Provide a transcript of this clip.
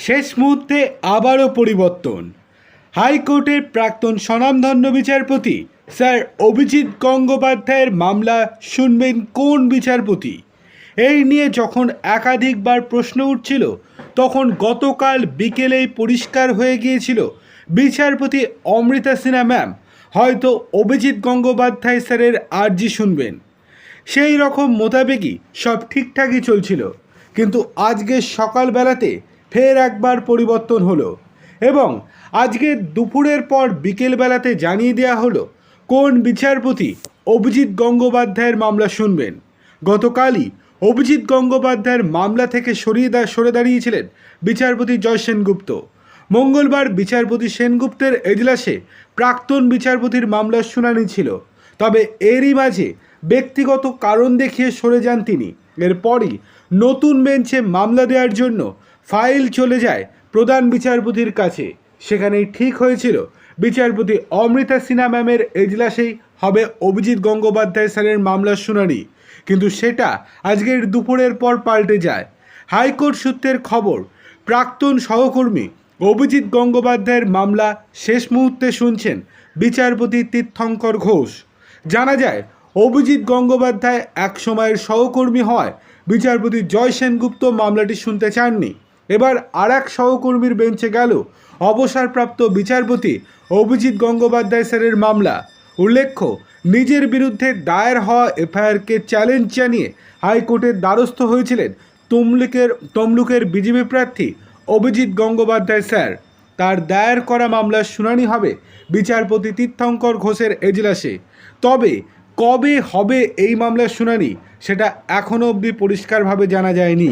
শেষ মুহূর্তে আবারও পরিবর্তন। হাইকোর্টের প্রাক্তন স্বনামধন্য বিচারপতি স্যার অভিজিৎ গঙ্গোপাধ্যায়ের মামলা শুনবেন কোন বিচারপতি? এই নিয়ে যখন একাধিকবার প্রশ্ন উঠছিল, তখন গতকাল বিকেলেই পরিষ্কার হয়ে গিয়েছিল, বিচারপতি অমৃতা সিনহা ম্যাম, হয়তো অভিজিৎ গঙ্গোপাধ্যায় স্যারের আর্জি শুনবেন। সেই রকম মোতাবেকই সব ঠিকঠাকই চলছিল। কিন্তু আজকে সকালবেলাতে ফের একবার পরিবর্তন হলো এবং আজকে দুপুরের পর বিকেলবেলাতে জানিয়ে দেওয়া হলো, কোন বিচারপতি অভিজিৎ গঙ্গোপাধ্যায়ের মামলা শুনবেন? গতকালই অভিজিৎ গঙ্গোপাধ্যায়ের মামলা থেকে সরিয়ে সরে দাঁড়িয়েছিলেন বিচারপতি জয় সেনগুপ্ত। মঙ্গলবার বিচারপতি সেনগুপ্তের এজলাসে প্রাক্তন বিচারপতির মামলার শুনানি ছিল। তবে এরই মাঝে ব্যক্তিগত কারণ দেখিয়ে সরে যান তিনি। এরপরই নতুন বেঞ্চে মামলা দেওয়ার জন্য ফাইল চলে যায় প্রধান বিচারপতির কাছে। সেখানেই ঠিক হয়েছিল, বিচারপতি অমৃতা সিনহা ম্যামের এজলাসেই হবে অভিজিৎ গঙ্গোপাধ্যায় স্যারের মামলার শুনানি। কিন্তু সেটা আজকের দুপুরের পর পাল্টে যায়। হাইকোর্ট সূত্রের খবর, প্রাক্তন সহকর্মী অভিজিৎ গঙ্গোপাধ্যায়ের মামলা শেষ মুহূর্তে শুনছেন বিচারপতি তীর্থঙ্কর ঘোষ। জানা যায় অভিজিৎ গঙ্গোপাধ্যায় এক সময়ের সহকর্মী হয়। বিচারপতি জয় সেনগুপ্ত মামলাটি শুনতে চাননি। এবার আর এক সহকর্মীর বেঞ্চে গেল অবসরপ্রাপ্ত বিচারপতি অভিজিৎ গঙ্গোপাধ্যায় স্যারের মামলা। উল্লেখ্য, নিজের বিরুদ্ধে দায়ের হওয়া এফআইআরকে চ্যালেঞ্জ জানিয়ে হাইকোর্টের দ্বারস্থ হয়েছিলেন তমলুকের তমলুকের বিজেপি প্রার্থী অভিজিৎ গঙ্গোপাধ্যায় স্যার। তার দায়ের করা মামলার শুনানি হবে বিচারপতি তীর্থঙ্কর ঘোষের এজলাসে। তবে কবে হবে এই মামলার শুনানি সেটা এখনও অবধি পরিষ্কারভাবে জানা যায়নি।